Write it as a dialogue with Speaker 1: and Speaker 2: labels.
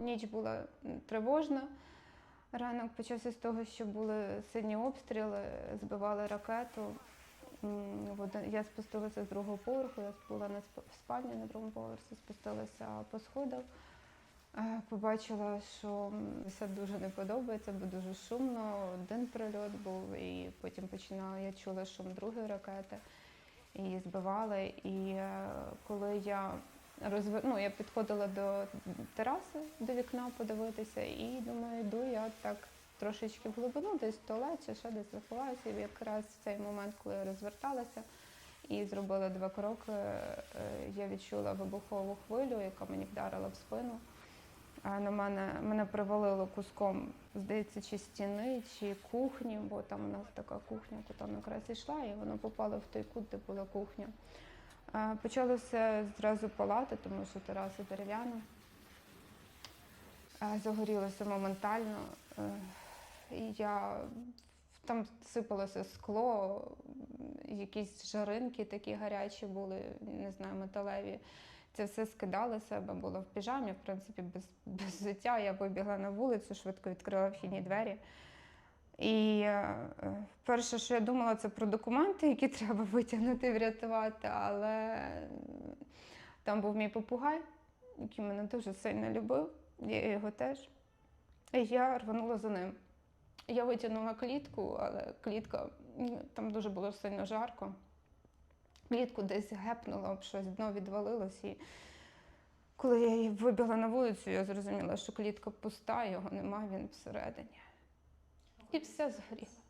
Speaker 1: Ніч була тривожна. Ранок почався з того, що були сильні обстріли, збивали ракету. Я спустилася з другого поверху, я була на спальні на другому поверсі, спустилася по сходах. Е, Побачила, що все дуже не подобається, бо дуже шумно. Один прильот був, і потім починала, я чула шум другої ракети, і збивали. І е, коли я розвер... ну, я підходила до тераси, до вікна подивитися, і думаю, йду я так трошечки в глибину, десь в туалет чи ще десь заховаюся. Якраз в цей момент, коли я розверталася і зробила два кроки, е, я відчула вибухову хвилю, яка мені вдарила в спину. А на мене мене привалило куском, здається, чи стіни, чи кухні, бо там у нас така кухня, яка якраз йшла, і воно попало в той кут, де була кухня. Почалося зразу палати, тому що тераса дерев'яна. Загорілося моментально. Е, я там сипалося скло, якісь жаринки такі гарячі були, не знаю, металеві. Це все скидала себе, була в піжамі, в принципі, без, без взуття. Я вибігла на вулицю, швидко відкрила вхідні двері. І е, перше, що я думала, це про документи, які треба витягнути, врятувати. Але там був мій попугай, який мене дуже сильно любив, я його теж. І я рванула за ним. Я витягнула клітку, але клітка там дуже було сильно жарко. Клітку десь гепнула щось, дно відвалилось. І коли я її вибігла на вулицю, я зрозуміла, що клітка пуста, його нема, він всередині і все згоріло.